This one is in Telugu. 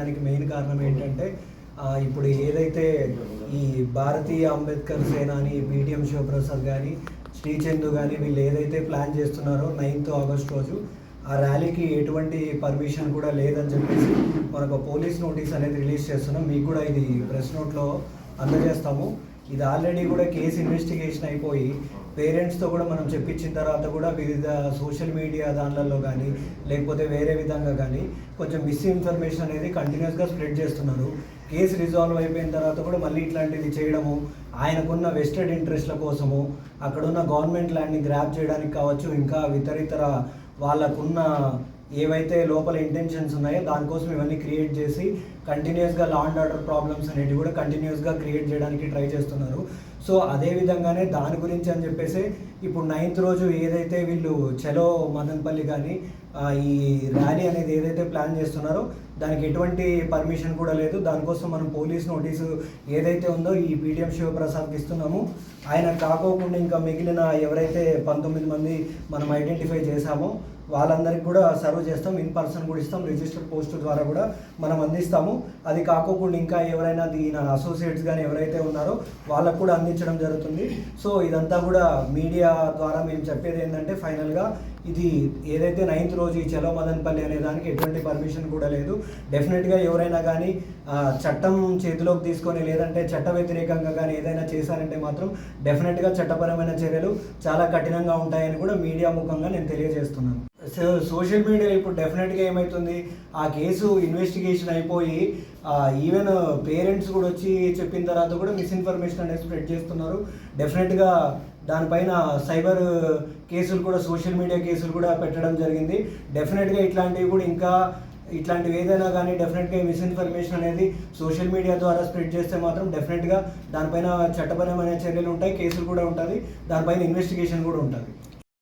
చేయడానికి మెయిన్ కారణం ఏంటంటే ఇప్పుడు ఏదైతే ఈ భారతీయ అంబేద్కర్ సేన అని బీటీఎం శివప్రసాద్ కానీ శ్రీచందు కానీ వీళ్ళు ఏదైతే ప్లాన్ చేస్తున్నారో నైన్త్ ఆగస్ట్ రోజు ఆ ర్యాలీకి ఎటువంటి పర్మిషన్ కూడా లేదని చెప్పేసి మనకు పోలీస్ నోటీస్ అనేది రిలీజ్ చేస్తున్నాం. మీకు కూడా ఇది ప్రెస్ నోట్లో అందజేస్తాము. ఇది ఆల్రెడీ కూడా కేసు ఇన్వెస్టిగేషన్ అయిపోయి పేరెంట్స్తో కూడా మనం చెప్పించిన తర్వాత కూడా వివిధ సోషల్ మీడియా దానిలలో కానీ లేకపోతే వేరే విధంగా కానీ కొంచెం మిస్ఇన్ఫర్మేషన్ అనేది కంటిన్యూస్గా స్ప్రెడ్ చేస్తున్నారు. కేసు రిజాల్వ్ అయిపోయిన తర్వాత కూడా మళ్ళీ ఇట్లాంటిది చేయడము ఆయనకున్న వెస్టెడ్ ఇంట్రెస్ట్ల కోసము అక్కడున్న గవర్నమెంట్ ల్యాండ్ని గ్రాప్ చేయడానికి కావచ్చు ఇంకా ఇతరితర వాళ్ళకున్న ఏవైతే లోపల ఇంటెన్షన్స్ ఉన్నాయో దానికోసం ఇవన్నీ క్రియేట్ చేసి కంటిన్యూస్గా లా అండ్ ఆర్డర్ ప్రాబ్లమ్స్ అనేవి కూడా కంటిన్యూస్గా క్రియేట్ చేయడానికి ట్రై చేస్తున్నారు. సో అదే విధంగానే దాని గురించి అని చెప్పేసి ఇప్పుడు నైన్త్ రోజు ఏదైతే వీళ్ళు చలో మదన్పల్లి కానీ ఈ ర్యాలీ అనేది ఏదైతే ప్లాన్ చేస్తున్నారో దానికి ఎటువంటి పర్మిషన్ కూడా లేదు. దానికోసం మనం పోలీస్ నోటీసు ఏదైతే ఉందో ఈ పీటీఎం శివప్రసాద్కి ఇస్తున్నాము. ఆయన కాకోకుండా ఇంకా మిగిలిన ఎవరైతే పంతొమ్మిది మంది మనం ఐడెంటిఫై చేశామో వాళ్ళందరికీ కూడా సర్వ్ చేస్తాం ఇన్ పర్సన్ కూడా ఇస్తాం రిజిస్టర్ పోస్ట్ ద్వారా కూడా మనం అందిస్తాము. అది కాకోకుండా ఇంకా ఎవరైనా దీని అసోసియేట్స్ కానీ ఎవరైతే ఉన్నారో వాళ్ళకు కూడా అందించడం జరుగుతుంది. సో ఇదంతా కూడా మీడియా ద్వారా మేము చెప్పేది ఏంటంటే ఫైనల్గా ఇది ఏదైతే నైన్త్ రోజు ఈ చలో మదన్పల్లి అనే దానికి ఎటువంటి పర్మిషన్ కూడా లేదు. డెఫినెట్గా ఎవరైనా కానీ చట్టం చేతిలోకి తీసుకొని లేదంటే చట్ట వ్యతిరేకంగా కానీ ఏదైనా చేశారంటే మాత్రం డెఫినెట్గా చట్టపరమైన చర్యలు చాలా కఠినంగా ఉంటాయని కూడా మీడియా ముఖంగా నేను తెలియజేస్తున్నాను. సోషల్ మీడియా ఇప్పుడు డెఫినెట్గా ఏమవుతుంది ఆ కేసు ఇన్వెస్టిగేషన్ అయిపోయి ఈవెన్ పేరెంట్స్ కూడా వచ్చి చెప్పిన తర్వాత కూడా మిస్ఇన్ఫర్మేషన్ అనేది స్ప్రెడ్ చేస్తున్నారు. డెఫినెట్గా దానిపైన సైబర్ కేసులు కూడా సోషల్ మీడియా కేసులు కూడా పెట్టడం జరిగింది. డెఫినెట్గా ఇట్లాంటివి కూడా ఇంకా ఇట్లాంటివి ఏదైనా కానీ డెఫినెట్గా మిస్ఇన్ఫర్మేషన్ అనేది సోషల్ మీడియా ద్వారా స్ప్రెడ్ చేస్తే మాత్రం డెఫినెట్గా దానిపైన చట్టపరమైన చర్యలు ఉంటాయి కేసులు కూడా ఉంటుంది దానిపైన ఇన్వెస్టిగేషన్ కూడా ఉంటుంది.